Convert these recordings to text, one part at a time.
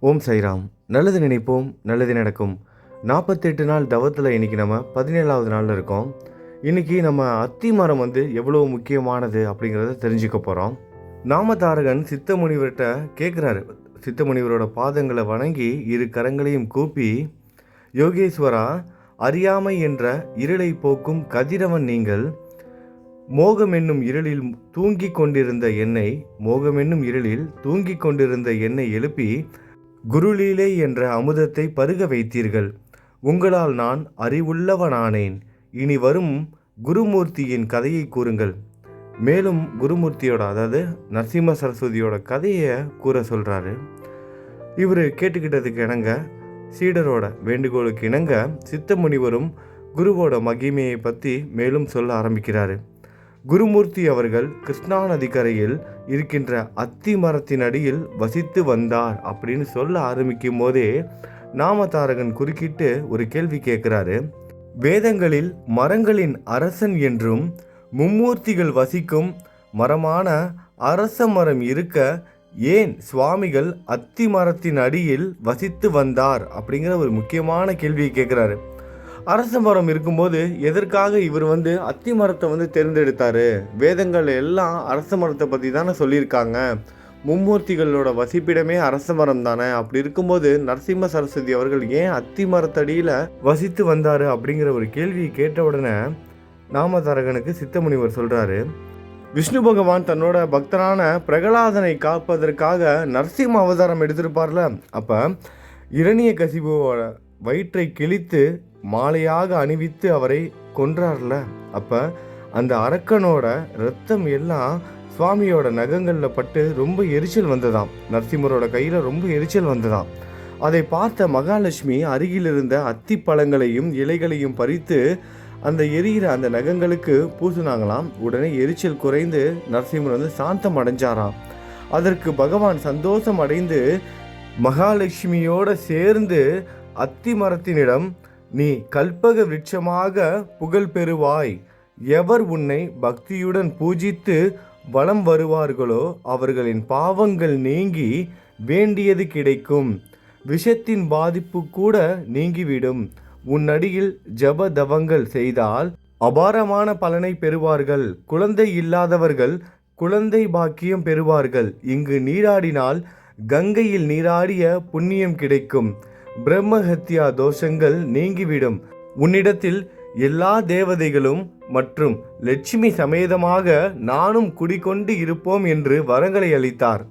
ஓம் சைராம். நல்லது நினைப்போம் நல்லது நடக்கும். நாற்பத்தெட்டு நாள் தவத்தில் இன்றைக்கி நம்ம பதினேழாவது நாளில் இருக்கோம். இன்றைக்கி நம்ம அத்தி மரம் வந்து எவ்வளோ முக்கியமானது அப்படிங்கிறத தெரிஞ்சுக்க போகிறோம் நாமதாரகன் சித்த முனிவர்கிட்ட கேட்குறாரு சித்த முனிவரோட பாதங்களை வணங்கி இரு கரங்களையும் கூப்பி யோகேஸ்வரா அறியாமை என்ற இருளை போக்கும் கதிரவன் நீங்கள். மோகம் என்னும் இருளில் தூங்கிக் கொண்டிருந்த என்னை மோகம் என்னும் இருளில் தூங்கிக் கொண்டிருந்த என்னை எழுப்பி குருலீலை என்ற அமுதத்தை பருக வைத்தீர்கள். உங்களால் நான் அறிவுள்ளவனானேன். இனி வரும் குருமூர்த்தியின் கதையை கூறுங்கள். மேலும் குருமூர்த்தியோட அதாவது நரசிம்ம சரஸ்வதியோட கதையை கூற சொல்கிறாரு இவர் கேட்டுக்கிட்டதுக்கு இணங்க சீடரோட வேண்டுகோளுக்கு இணங்க சித்த முனிவரும் குருவோட மகிமையை பற்றி மேலும் சொல்ல ஆரம்பிக்கிறாரு. குருமூர்த்தி அவர்கள் கிருஷ்ணா நதிக்கரையில் இருக்கின்ற அத்தி மரத்தின் அடியில் வசித்து வந்தார் அப்படின்னு சொல்ல ஆரம்பிக்கும் போதே நாமதாரகன் குறுக்கிட்டு ஒரு கேள்வி கேட்குறாரு. வேதங்களில் மரங்களின் அரசன் என்றும் மும்மூர்த்திகள் வசிக்கும் மரமான அரச மரம் இருக்க ஏன் சுவாமிகள் அத்தி மரத்தின் அடியில் வசித்து வந்தார் அப்படிங்கிற ஒரு முக்கியமான கேள்வியை கேட்குறாரு. அரச மரம் இருக்கும்போது எதற்காக இவர் வந்து அத்தி மரத்தை வந்து தேர்ந்தெடுத்தார்? வேதங்கள் எல்லாம் அரச மரத்தை பற்றி தானே சொல்லியிருக்காங்க. மும்மூர்த்திகளோட வசிப்பிடமே அரச மரம் தானே. அப்படி இருக்கும்போது நரசிம்ம சரஸ்வதி அவர்கள் ஏன் அத்தி மரத்தடியில் வசித்து வந்தார் அப்படிங்கிற ஒரு கேள்வியை கேட்ட உடனே நாமதாரகனுக்கு சித்தமுனிவர் சொல்கிறாரு விஷ்ணு பகவான் தன்னோட பக்தரான பிரகலாதனை காப்பதற்காக நரசிம்ம அவதாரம் எடுத்திருப்பார்ல. அப்போ இரணிய கசிபுவோட வயிற்றை கிழித்து மாலையாக அணிவித்து அவரை கொன்றார்ல. அப்போ அந்த அரக்கனோட ரத்தம் எல்லாம் சுவாமியோட நகங்களில் பட்டு ரொம்ப எரிச்சல் வந்ததாம். நரசிம்மரோட கையில் ரொம்ப எரிச்சல் வந்ததாம். அதை பார்த்த மகாலட்சுமி அருகில் இருந்த அத்தி பழங்களையும் இலைகளையும் பறித்து அந்த எரிகிற அந்த நகங்களுக்கு பூசினாங்களாம். உடனே எரிச்சல் குறைந்து நரசிம்மர் வந்து சாந்தம் அடைஞ்சாராம். அதற்கு பகவான் சந்தோஷம் அடைந்து மகாலட்சுமியோட சேர்ந்து அத்தி மரத்தினிடம் நீ கல்பக விருட்சமாக புகழ் பெறுவாய். எவர் உன்னை பக்தியுடன் பூஜித்து வலம் வருவார்களோ அவர்களின் பாவங்கள் நீங்கி வேண்டியது கிடைக்கும். விஷத்தின் பாதிப்பு கூட நீங்கிவிடும். உன்னடியில் ஜப தவங்கள் செய்தால் அபாரமான பலனை பெறுவார்கள். குழந்தை இல்லாதவர்கள் குழந்தை பாக்கியம் பெறுவார்கள். இங்கு நீராடினால் கங்கையில் நீராடிய புண்ணியம் கிடைக்கும். பிரம்மஹத்யா தோஷங்கள் நீங்கிவிடும். உன்னிடத்தில் எல்லா தேவதைகளும் மற்றும் லட்சுமி சமேதமாக நானும் குடிகொண்டு இருப்போம் என்று வரங்களை அளித்தார்.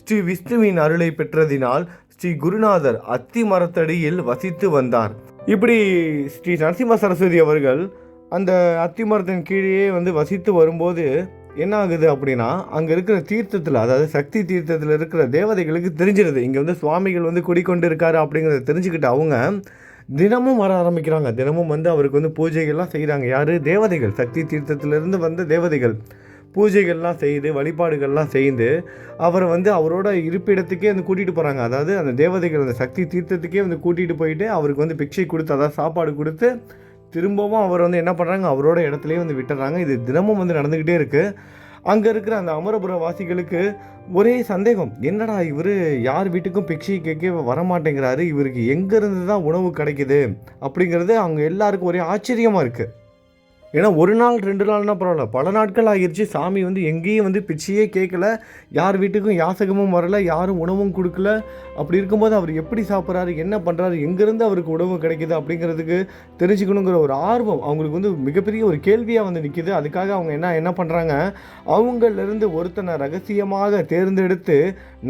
ஸ்ரீ விஷ்ணுவின் அருளை பெற்றதினால் ஸ்ரீ குருநாதர் அத்தி மரத்தடியில் வசித்து வந்தார். இப்படி ஸ்ரீ நரசிம்ம சரஸ்வதி அவர்கள் அந்த அத்தி மரத்தின் கீழே வந்து வசித்து வரும்போது என்ன ஆகுது அப்படின்னா அங்கே இருக்கிற தீர்த்தத்தில் அதாவது சக்தி தீர்த்தத்தில் இருக்கிற தேவதைகளுக்கு தெரிஞ்சிருது. இங்கே வந்து சுவாமிகள் வந்து குடிக்கொண்டு இருக்காரு அப்படிங்கிறத தெரிஞ்சுக்கிட்டு அவங்க தினமும் வர ஆரம்பிக்கிறாங்க. தினமும் வந்து அவருக்கு வந்து பூஜைகள்லாம் செய்கிறாங்க யார்? தேவதைகள். சக்தி தீர்த்தத்திலிருந்து வந்த தேவதைகள். பூஜைகள்லாம் செய்து வழிபாடுகள்லாம் செய்து அவரை வந்து அவரோட இருப்பிடத்துக்கே வந்து கூட்டிகிட்டு போகிறாங்க அதாவது அந்த தேவதைகள் அந்த சக்தி தீர்த்தத்துக்கே வந்து கூட்டிகிட்டு போயிட்டு அவருக்கு வந்து பிக்ஷை கொடுத்து அதாவது சாப்பாடு கொடுத்து திரும்பவும் அவர் வந்து என்ன பண்ணுறாங்க அவரோட இடத்துலையே வந்து விட்டுறாங்க. இது தினமும் வந்து நடந்துக்கிட்டே இருக்குது அங்கே இருக்கிற அந்த அமரபுர வாசிகளுக்கு ஒரே சந்தேகம். என்னடா இவர் யார் வீட்டுக்கும் பிக்ஷை கேட்க வரமாட்டேங்கிறாரு? இவருக்கு எங்கேருந்து தான் உணவு கிடைக்குது? அப்படிங்கிறது அவங்க எல்லாருக்கும் ஒரே ஆச்சரியமாக இருக்குது ஏன்னா ஒரு நாள் ரெண்டு நாள்னா பரவாயில்ல. பல நாட்கள் ஆகிருச்சு. சாமி வந்து எங்கேயும் வந்து பிச்சையே கேட்கல யார் வீட்டுக்கும் யாசகமும் வரல. யாரும் உணவும் கொடுக்கல. அப்படி இருக்கும்போது அவர் எப்படி சாப்பிட்றாரு? என்ன பண்ணுறாரு எங்கேருந்து அவருக்கு உணவு கிடைக்கிது அப்படிங்கிறதுக்கு தெரிஞ்சுக்கணுங்கிற ஒரு ஆர்வம் அவங்களுக்கு வந்து மிகப்பெரிய ஒரு கேள்வியாக வந்து நிற்கிது அதுக்காக அவங்க என்ன என்ன பண்ணுறாங்க அவங்களிருந்து ஒருத்தனை ரகசியமாக தேர்ந்தெடுத்து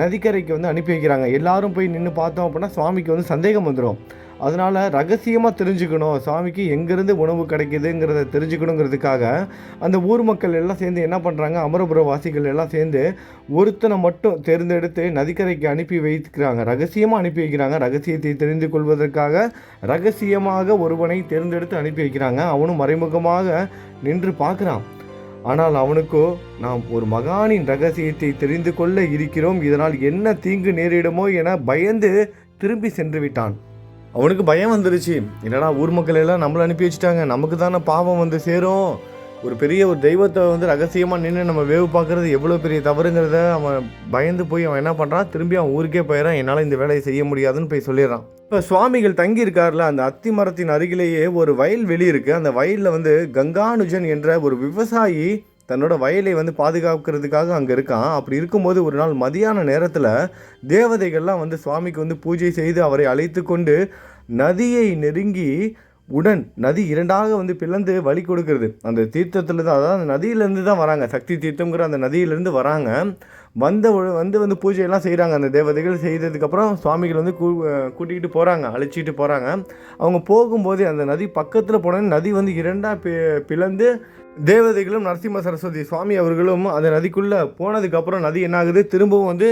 நதிக்கரைக்கு வந்து அனுப்பி வைக்கிறாங்க. எல்லாரும் போய் நின்று பார்த்தோம் அப்படின்னா சுவாமிக்கு வந்து சந்தேகம் வந்துடும் அதனால் ரகசியமாக தெரிஞ்சுக்கணும். சாமிக்கு எங்கேருந்து உணவு கிடைக்குதுங்கிறத தெரிஞ்சுக்கணுங்கிறதுக்காக அந்த ஊர் மக்கள் எல்லாம் சேர்ந்து என்ன பண்ணுறாங்க அமரபுர வாசிகள் எல்லாம் சேர்ந்து ஒருத்தனை மட்டும் தேர்ந்தெடுத்து நதிக்கரைக்கு அனுப்பி வைக்கிறாங்க. ரகசியமாக அனுப்பி வைக்கிறாங்க. ரகசியத்தை தெரிந்து கொள்வதற்காக ரகசியமாக ஒருவனை தேர்ந்தெடுத்து அனுப்பி வைக்கிறாங்க. அவனும் மறைமுகமாக நின்று பார்க்குறான். ஆனால் அவனுக்கோ நாம் ஒரு மகானின் ரகசியத்தை தெரிந்து கொள்ள இருக்கிறோம். இதனால் என்ன தீங்கு நேரிடுமோ என பயந்து திரும்பி சென்று விட்டான். அவனுக்கு பயம் வந்துருச்சு. என்னடா ஊர் மக்கள் எல்லாம் நம்மளை அனுப்பி வச்சுட்டாங்க. நமக்கு தானே பாவம் வந்து சேரும். ஒரு பெரிய ஒரு தெய்வத்தை வந்து ரகசியமாக நின்று நம்ம வேவு பார்க்குறது எவ்வளோ பெரிய தவறுங்கிறத அவன் பயந்து போய் அவன் என்ன பண்ணுறான் திரும்பி அவன் ஊருக்கே போயிடறான். என்னால் இந்த வேலையை செய்ய முடியாதுன்னு போய் சொல்லிடுறான். இப்போ சுவாமிகள் தங்கி இருக்கார்ல அந்த அத்தி மரத்தின் அருகிலேயே ஒரு வயல் வெளி இருக்குது அந்த வயலில் வந்து கங்கானுஜன் என்ற ஒரு விவசாயி தன்னோட வயலை வந்து பாதுகாக்கிறதுக்காக அங்கே இருக்கான். அப்படி இருக்கும்போது ஒரு நாள் மதியான நேரத்தில் தேவதைகள்லாம் வந்து சுவாமிக்கு வந்து பூஜை செய்து அவரை அழைத்து கொண்டு நதியை நெருங்கி உடன் நதி இரண்டாக வந்து பிளந்து வழி கொடுக்கறது. அந்த தீர்த்தத்தில் தான் அதாவது அந்த நதியிலேருந்து தான் வராங்க. சக்தி தீர்த்தங்கிற அந்த நதியிலேருந்து வராங்க. வந்த வந்து வந்து பூஜையெல்லாம் செய்கிறாங்க அந்த தேவதைகள் செய்ததுக்கப்புறம் சுவாமிகள் வந்து கூ கூட்டிகிட்டு போகிறாங்க அழைச்சிட்டு போகிறாங்க அவங்க போகும்போது அந்த நதி பக்கத்தில் போனோன்னே நதி வந்து இரண்டாக பி பிளந்து தேவதைகளும் நரசிம்ம சரஸ்வதி சுவாமி அவர்களும் அந்த நதிக்குள்ளே போனதுக்கப்புறம் நதி என்ன ஆகுது திரும்பவும் வந்து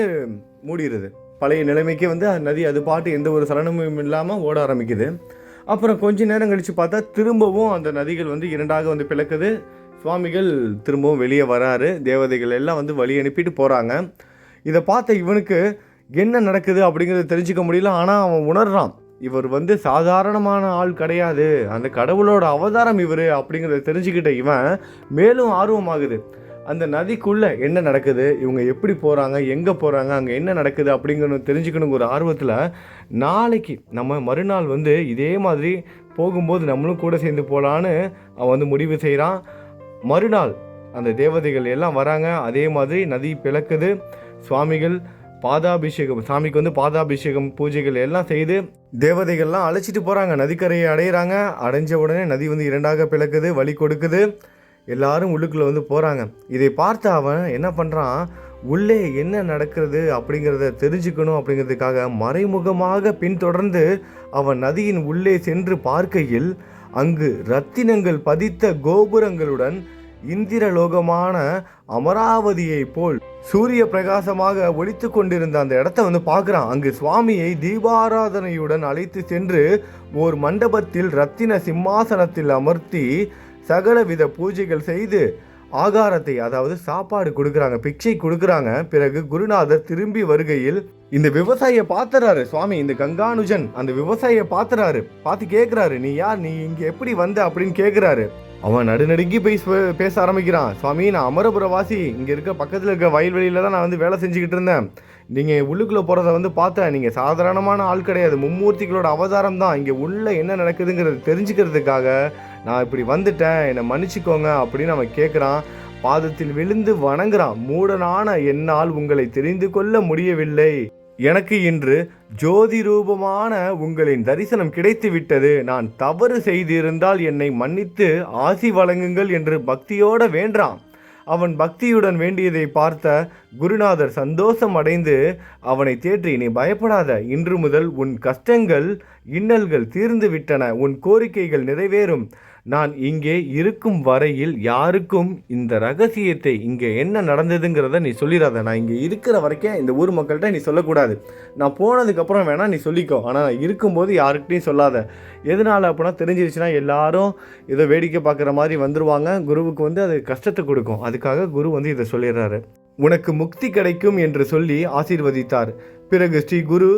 மூடிடுது பழைய நிலைமைக்கு வந்து அந்த நதி அது பாட்டு எந்த ஒரு சலனமும் இல்லாமல் ஓட ஆரம்பிக்குது. அப்புறம் கொஞ்ச நேரம் கழித்து பார்த்தா திரும்பவும் அந்த நதிகள் வந்து இரண்டாக வந்து பிளக்குது. சுவாமிகள் திரும்பவும் வெளியே வராரு. தேவதைகள் எல்லாம் வந்து வழி அனுப்பிட்டு போகிறாங்க இதை பார்த்த இவனுக்கு என்ன நடக்குது அப்படிங்கிறத தெரிஞ்சுக்க முடியல. ஆனால் அவன் உணர்றான். இவர் வந்து சாதாரணமான ஆள் கிடையாது. அந்த கடவுளோட அவதாரம் இவர் அப்படிங்கிறத தெரிஞ்சுக்கிட்ட இவன் மேலும் ஆர்வமாகுது. அந்த நதிக்குள்ளே என்ன நடக்குது? இவங்க எப்படி போகிறாங்க எங்கே போகிறாங்க அங்கே என்ன நடக்குது? அப்படிங்கிறது தெரிஞ்சுக்கணுங்கிற ஆர்வத்தில் நாளைக்கு நம்ம மறுநாள் வந்து இதே மாதிரி போகும்போது நம்மளும் கூட சேர்ந்து போகலான்னு அவன் வந்து முடிவு செய்கிறான் மறுநாள் அந்த தேவதைகள் எல்லாம் வராங்க. அதே மாதிரி நதி பிளக்குது. சுவாமிகள் பாதாபிஷேகம் சாமிக்கு வந்து பாதாபிஷேகம் பூஜைகள் எல்லாம் செய்து தேவதைகள்லாம் அழைச்சிட்டு போகிறாங்க நதிக்கரையை அடையிறாங்க. அடைஞ்ச உடனே நதி வந்து இரண்டாக பிளக்குது வழி கொடுக்குது. எல்லாரும் உள்ளுக்குள்ளே வந்து போகிறாங்க இதை பார்த்து அவன் என்ன பண்ணுறான் உள்ளே என்ன நடக்கிறது அப்படிங்கிறத தெரிஞ்சுக்கணும் அப்படிங்கிறதுக்காக மறைமுகமாக பின்தொடர்ந்து அவன் நதியின் உள்ளே சென்று பார்க்கையில் அங்கு ரத்தினங்கள் பதித்த கோபுரங்களுடன் இந்திரலோகமான அமராவதியைப் போல் சூரிய பிரகாசமாக ஒழித்து கொண்டிருந்த அந்த இடத்த வந்து பார்க்குறான். அங்கு சுவாமியை தீபாராதனையுடன் அழைத்து சென்று ஓர் மண்டபத்தில் ரத்தின சிம்மாசனத்தில் அமர்த்தி சகலவித பூஜைகள் செய்து ஆகாரத்தை அதாவது சாப்பாடு கொடுக்குறாங்க பிச்சை கொடுக்குறாங்க. பிறகு குருநாதர் திரும்பி வருகையில் இந்த விவசாயியை பார்த்துறாரு சுவாமி இந்த கங்கானுஜன் அந்த விவசாயியை பார்த்துறாரு பார்த்து கேட்குறாரு நீ யார்? நீ இங்கே எப்படி வந்த? அப்படின்னு கேட்குறாரு அவன் நடுநடுங்கி போய் பேச ஆரம்பிக்கிறான். சுவாமி நான் அமரபுரவாசி. இங்கே இருக்க பக்கத்தில் இருக்க வயல்வெளியில தான் நான் வந்து வேலை செஞ்சுக்கிட்டு இருந்தேன். நீங்கள் உள்ளுக்குள்ளே போகிறத வந்து பார்த்தேன். நீங்கள் சாதாரணமான ஆள் கிடையாது. மும்மூர்த்திகளோட அவதாரம் தான். இங்கே உள்ள என்ன நடக்குதுங்கிறது தெரிஞ்சுக்கிறதுக்காக நான் இப்படி வந்துட்டேன். என்னை மன்னிச்சுக்கோங்க அப்படின்னு அவன் கேட்குறான் பாதத்தில் விழுந்து வணங்குறான். மூடனான என்னால் உங்களை தெரிந்து கொள்ள முடியவில்லை. எனக்கு இன்று ஜோதி ரூபமான உங்களின் தரிசனம் கிடைத்து விட்டது நான் தவறு செய்திருந்தால் என்னை மன்னித்து ஆசி வழங்குங்கள் என்று பக்தியோட வேண்டான் அவன் பக்தியுடன் வேண்டியதை பார்த்த குருநாதர் சந்தோஷம் அடைந்து அவனை தேற்றி நீ பயப்படாத. இன்று முதல் உன் கஷ்டங்கள் இன்னல்கள் தீர்ந்து விட்டன உன் கோரிக்கைகள் நிறைவேறும். நான் இங்கே இருக்கும் வரையில் யாருக்கும் இந்த ரகசியத்தை இங்கே என்ன நடந்ததுங்கிறத நீ சொல்லிடாத. நான் இங்கே இருக்கிற வரைக்கும் இந்த ஊர் மக்கள்கிட்ட நீ சொல்லக்கூடாது. நான் போனதுக்கப்புறம் வேணால் நீ சொல்லிக்கோ. ஆனால் நான் இருக்கும்போது யாருக்கிட்டையும் சொல்லாத. எதனால் அப்படின்னா தெரிஞ்சிருச்சுன்னா எல்லாரும் இதை வேடிக்கை பார்க்குற மாதிரி வந்துருவாங்க. குருவுக்கு வந்து அது கஷ்டத்தை கொடுக்கும். அதுக்காக குரு வந்து இதை சொல்லிடுறாரு. உனக்கு முக்தி கிடைக்கும் என்று சொல்லி ஆசீர்வதித்தார். பிறகு ஸ்ரீ குரு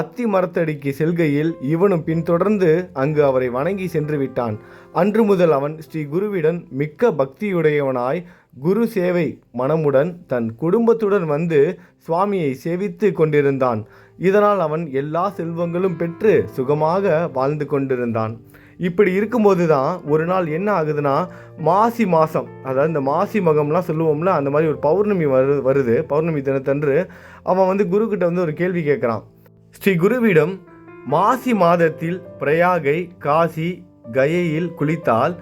அத்தி மரத்தடிக்கு செல்கையில் இவனும் பின்தொடர்ந்து அங்கு அவரை வணங்கி சென்று விட்டான். அன்று முதல் அவன் ஸ்ரீ குருவிடன் மிக்க பக்தியுடையவனாய் குரு சேவை மனமுடன் தன் குடும்பத்துடன் வந்து சுவாமியை சேவித்து கொண்டிருந்தான். இதனால் அவன் எல்லா செல்வங்களும் பெற்று சுகமாக வாழ்ந்து கொண்டிருந்தான். இப்படி இருக்கும்போது தான் ஒரு நாள் என்ன ஆகுதுன்னா மாசி மாதம் அதாவது இந்த மாசி மகம்லாம் சொல்லுவோம்ல அந்த மாதிரி ஒரு பௌர்ணமி வரு வருது. பௌர்ணமி தினத்தன்று அவன் வந்து குருக்கிட்ட வந்து ஒரு கேள்வி கேட்குறான். ஸ்ரீ குருவிடம் மாசி மாதத்தில் பிரயாகை காசி கயையில் குளித்தால்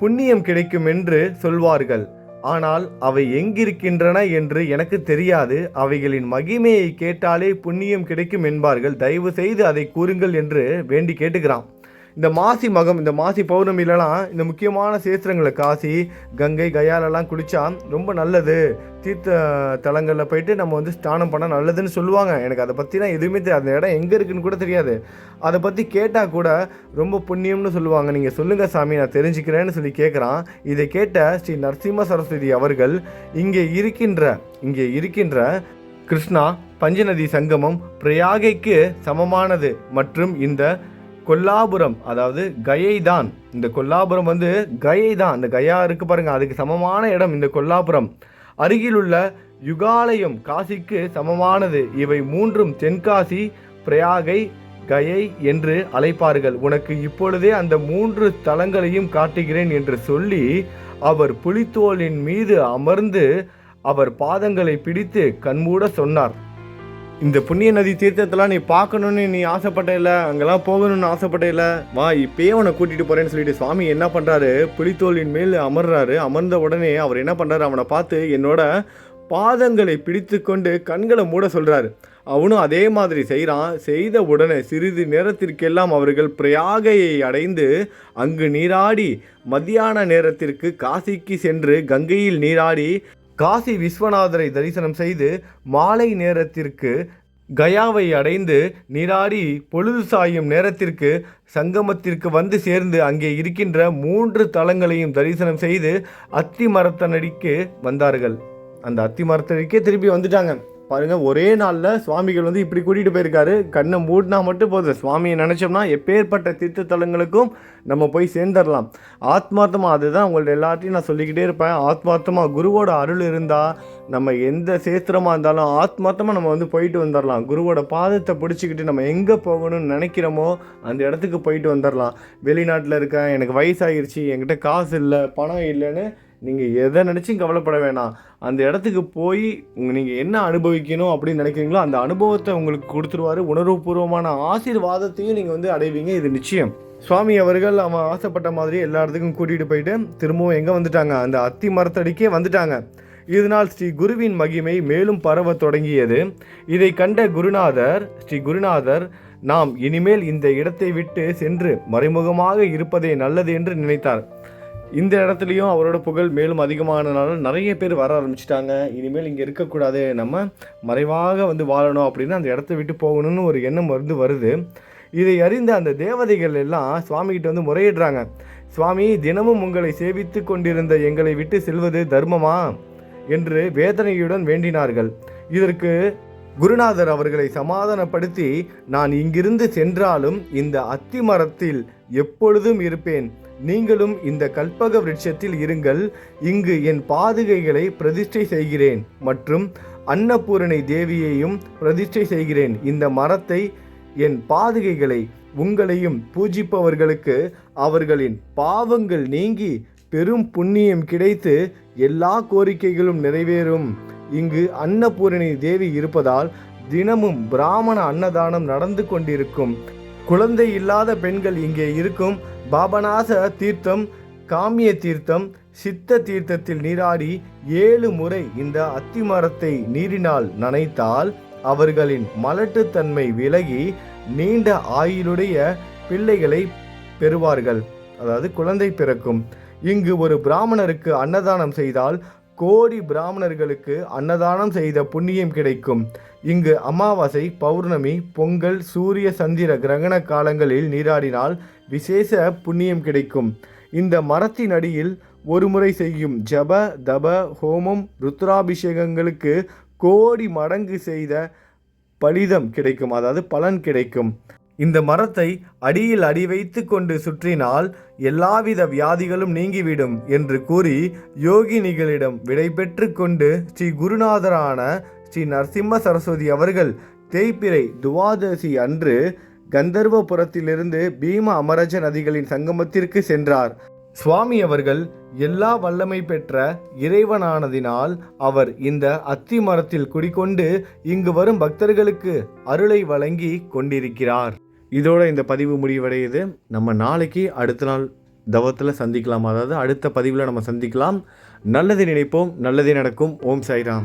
புண்ணியம் கிடைக்கும் என்று சொல்வார்கள். ஆனால் அவை எங்கிருக்கின்றன என்று எனக்கு தெரியாது. அவைகளின் மகிமையை கேட்டாலே புண்ணியம் கிடைக்கும் என்பார்கள் தயவு செய்து அதை கூறுங்கள் என்று வேண்டி கேட்டுக்கிறான். இந்த மாசி மகம் இந்த மாசி பௌர்ணமிலலாம் இந்த முக்கியமான சேத்திரங்களை காசி கங்கை கயாலெல்லாம் குளித்தா ரொம்ப நல்லது. தீர்த்த தலங்களில் போயிட்டு நம்ம வந்து ஸ்நானம் பண்ணால் நல்லதுன்னு சொல்லுவாங்க. எனக்கு அதை பற்றிலாம் எதுவுமே தெரியாது. அந்த இடம் எங்கே இருக்குன்னு கூட தெரியாது. அதை பற்றி கேட்டால் கூட ரொம்ப புண்ணியம்னு சொல்லுவாங்க. நீங்கள் சொல்லுங்கள் சாமி நான் தெரிஞ்சுக்கிறேன்னு சொல்லி கேட்குறான் இதை கேட்ட ஸ்ரீ நரசிம்ம சரஸ்வதி அவர்கள் இங்கே இருக்கின்ற இங்கே இருக்கின்ற கிருஷ்ணா பஞ்சநதி சங்கமம் பிரயாகைக்கு சமமானது. மற்றும் இந்த கொல்லாபுரம் அதாவது கயை தான் இந்த கொல்லாபுரம் வந்து கயை தான் இந்த கயா இருக்கு பாருங்க அதுக்கு சமமான இடம் இந்த கொல்லாபுரம். அருகிலுள்ள யுகாலயம் காசிக்கு சமமானது. இவை மூன்றும் தென்காசி பிரயாகை கயை என்று அழைப்பார்கள். உனக்கு இப்பொழுதே அந்த மூன்று தலங்களையும் காட்டுகிறேன் என்று சொல்லி அவர் புலித்தோலின் மீது அமர்ந்து அவர் பாதங்களை பிடித்து கண்மூட சொன்னார். இந்த புண்ணிய நதி தீர்த்தத்தெல்லாம் நீ பார்க்கணும்னு நீ ஆசைப்பட்ட இல்லை அங்கெல்லாம் போகணும்னு ஆசைப்பட்ட இல்லை. வா இப்பயே உன்னை கூட்டிட்டு போறேன்னு சொல்லிட்டு சுவாமி என்ன பண்றாரு? புலித்தோலின் மேல் அமர்றாரு. அமர்ந்த உடனே அவர் என்ன பண்றாரு? அவனை பார்த்து என்னோட பாதங்களை பிடித்து கொண்டு கண்களை மூட சொல்கிறாரு அவனும் அதே மாதிரி செய்கிறான் செய்த உடனே சிறிது நேரத்திற்கெல்லாம் அவர்கள் பிரயாகையை அடைந்து அங்கு நீராடி மத்தியான நேரத்திற்கு காசிக்கு சென்று கங்கையில் நீராடி காசி விஸ்வநாதரை தரிசனம் செய்து மாலை நேரத்திற்கு கயாவை அடைந்து நீராடி பொழுது சாயும் நேரத்திற்கு சங்கமத்திற்கு வந்து சேர்ந்து அங்கே இருக்கின்ற மூன்று தலங்களையும் தரிசனம் செய்து அத்தி மரத்தனடிக்கு வந்தார்கள். அந்த அத்தி மரத்தடிக்கே திருப்பி வந்துட்டாங்க. பாருங்க ஒரே நாளில் சுவாமிகள் வந்து இப்படி கூட்டிகிட்டு போயிருக்காரு. கண்ணை மூடினா மட்டும் போதும். சுவாமியை நினச்சோம்னா எப்பேற்பட்ட தீர்த்தத்தலங்களுக்கும் நம்ம போய் சேர்ந்துடலாம். ஆத்மார்த்தமாக அதுதான் உங்கள்ட்ட எல்லாத்தையும் நான் சொல்லிக்கிட்டே இருப்பேன். ஆத்மார்த்தமாக குருவோட அருள் இருந்தால் நம்ம எந்த சேத்திரமாக இருந்தாலும் ஆத்மார்த்தமாக நம்ம வந்து போயிட்டு வந்துடலாம். குருவோட பாதத்தை பிடிச்சிக்கிட்டு நம்ம எங்கே போகணும்னு நினைக்கிறோமோ அந்த இடத்துக்கு போயிட்டு வந்துடலாம். வெளிநாட்டில் இருக்கேன் எனக்கு வயசாகிருச்சு என்கிட்ட காசு இல்லை பணம் இல்லைன்னு நீங்கள் எதை நினச்சும் கவலைப்பட வேணாம். அந்த இடத்துக்கு போய் உங்கள் நீங்கள் என்ன அனுபவிக்கணும் அப்படின்னு நினைக்கிறீங்களோ அந்த அனுபவத்தை உங்களுக்கு கொடுத்துருவாரு. உணர்வுபூர்வமான ஆசீர்வாதத்தையும் நீங்கள் வந்து அடைவீங்க. இது நிச்சயம். சுவாமி அவர்கள் அவன் ஆசைப்பட்ட மாதிரி எல்லா இடத்துக்கும் கூட்டிகிட்டு போயிட்டு திரும்பவும் எங்கே வந்துட்டாங்க? அந்த அத்தி மரத்தடிக்கே வந்துட்டாங்க. இதனால் ஸ்ரீ குருவின் மகிமை மேலும் பரவ தொடங்கியது. இதை கண்ட குருநாதர் ஸ்ரீ குருநாதர் நாம் இனிமேல் இந்த இடத்தை விட்டு சென்று மறைமுகமாக இருப்பதே நல்லது என்று நினைத்தார். இந்த இடத்துலையும் அவரோட புகழ் மேலும் அதிகமானனால நிறைய பேர் வர ஆரம்பிச்சிட்டாங்க. இனிமேல் இங்கே இருக்கக்கூடாது. நம்ம மறைவாக வந்து வாழணும் அப்படின்னு அந்த இடத்த விட்டு போகணும்னு ஒரு எண்ணம் வந்து வருது. இதை அறிந்த அந்த தேவதைகள் எல்லாம் சுவாமிகிட்ட வந்து முறையிடுறாங்க. சுவாமி தினமும் உங்களை சேவித்து கொண்டிருந்த எங்களை விட்டு செல்வது தர்மமா? என்று வேதனையுடன் வேண்டினார்கள். இதற்கு குருநாதர் அவர்களை சமாதானப்படுத்தி நான் இங்கிருந்து சென்றாலும் இந்த அத்தி மரத்தில் எப்பொழுதும் இருப்பேன். நீங்களும் இந்த கல்பக விருட்சத்தில் இருங்கள். இங்கு என் பாதுகைகளை பிரதிஷ்டை செய்கிறேன் மற்றும் அன்னபூரணை தேவியையும் பிரதிஷ்டை செய்கிறேன். இந்த மரத்தை என் பாதுகைகளை உங்களையும் பூஜிப்பவர்களுக்கு அவர்களின் பாவங்கள் நீங்கி பெரும் புண்ணியம் கிடைத்து எல்லா கோரிக்கைகளும் நிறைவேறும். இங்கு அன்னபூரணி தேவி இருப்பதால் தினமும் பிராமண அன்னதானம் நடந்து கொண்டிருக்கும். குழந்தை இல்லாத பெண்கள் இங்கே இருக்கும். பாபநாச தீர்த்தம் காமிய தீர்த்தம் சித்த தீர்த்தத்தில் நீராடி ஏழு முறை இந்த அத்திமரத்தை நீரினால் நனைத்தால் அவர்களின் மலட்டுத்தன்மை விலகி நீண்ட ஆயுளுடைய பிள்ளைகளை பெறுவார்கள். அதாவது குழந்தை பிறக்கும். இங்கு ஒரு பிராமணருக்கு அன்னதானம் செய்தால் கோடி பிராமணர்களுக்கு அன்னதானம் செய்த புண்ணியம் கிடைக்கும். இங்கு அமாவாசை பௌர்ணமி பொங்கல் சூரிய சந்திர கிரகண காலங்களில் நீராடினால் விசேஷ புண்ணியம் கிடைக்கும். இந்த மரத்தின் அடியில் ஒருமுறை செய்யும் ஜப தப ஹோமம் ருத்ராபிஷேகங்களுக்கு கோடி மடங்கு செய்த பலிதம் கிடைக்கும். அதாவது பலன் கிடைக்கும். இந்த மரத்தை அடியில் அடி வைத்து கொண்டு சுற்றினால் எல்லாவித வியாதிகளும் நீங்கிவிடும் என்று கூறி யோகினிகளிடம் விடைபெற்று கொண்டு ஸ்ரீ குருநாதரான ஸ்ரீ நரசிம்ம சரஸ்வதி அவர்கள் தேய்பிறை துவாதசி அன்று கந்தர்வபுரத்திலிருந்து பீம அமரஜ நதிகளின் சங்கமத்திற்கு சென்றார். சுவாமி அவர்கள் எல்லா வல்லமை பெற்ற இறைவனானதினால் அவர் இந்த அத்தி மரத்தில் குடிக்கொண்டு இங்கு வரும் பக்தர்களுக்கு அருளை வழங்கி கொண்டிருக்கிறார். இதோட இந்த பதிவு முடிவடையுது. நம்ம நாளைக்கு அடுத்த நாள் தவத்தில் சந்திக்கலாம். அதாவது அடுத்த பதிவில் நம்ம சந்திக்கலாம். நல்லது நினைப்போம். நல்லதே நடக்கும். ஓம் சாய்ராம்.